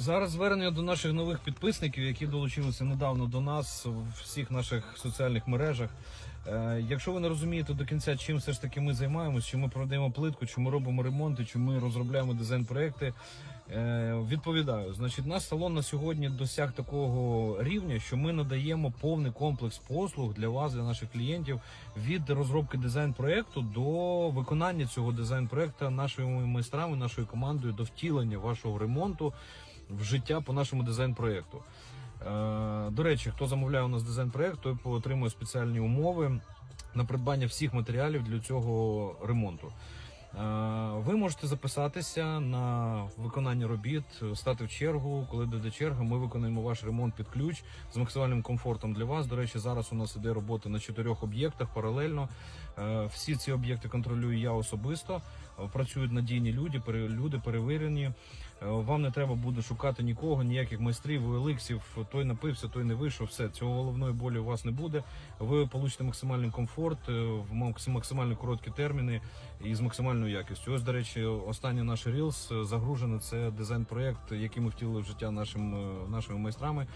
Зараз звернення до наших нових підписників, які долучилися недавно до нас в всіх наших соціальних мережах. Е, Якщо ви не розумієте до кінця, чим все ж таки ми займаємось, чи ми продаємо плитку, чи ми робимо ремонти, чи ми розробляємо дизайн-проекти, е, відповідаю. Значить, наш салон на сьогодні досяг такого рівня, що ми надаємо повний комплекс послуг для вас, для наших клієнтів, від розробки дизайн-проекту до виконання цього дизайн-проекту нашими майстрами, нашою командою, до втілення вашого ремонту в життя по нашому дизайн-проєкту. Е, До речі, хто замовляє у нас дизайн-проєкт, той отримує спеціальні умови на придбання всіх матеріалів для цього ремонту. Е, Ви можете записатися на виконання робіт, стати в чергу. Коли дойде черга, ми виконаємо ваш ремонт під ключ з максимальним комфортом для вас. До речі, зараз у нас іде робота на чотирьох об'єктах паралельно. Е, Всі ці об'єкти контролюю я особисто. Працюють надійні люди, люди перевірені. Е, Вам не треба буде шукати нікого, ніяких майстрів, еликсів. Той напився, той не вийшов. Все цього головної болі у вас не буде. Ви получите максимальний комфорт е, в максимально короткі терміни і з максимальною якістю. Ось, до речі, останній наш рілс е, загружений. Це дизайн-проект, який ми втілили в життя нашим е, нашими майстрами,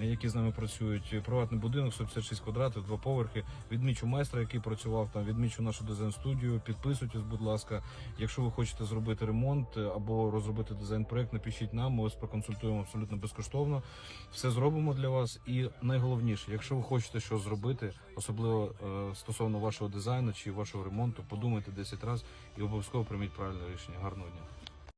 які з нами працюють. Приватний будинок, 156 квадратів, два поверхи. Відмічу майстра, який працював там. Відмічу нашу дизайн-студію. Підписуйтесь, будь ласка. Якщо ви хочете зробити ремонт е, або розробити дизайн-проект, напишіть нам. Ми вас проконсультуємо абсолютно безкоштовно. Все зробимо для вас. І найголовніше, якщо ви хочете щось зробити, особливо стосовно вашого дизайну чи вашого ремонту, подумайте 10 разів і обов'язково прийміть правильне рішення. Гарного дня.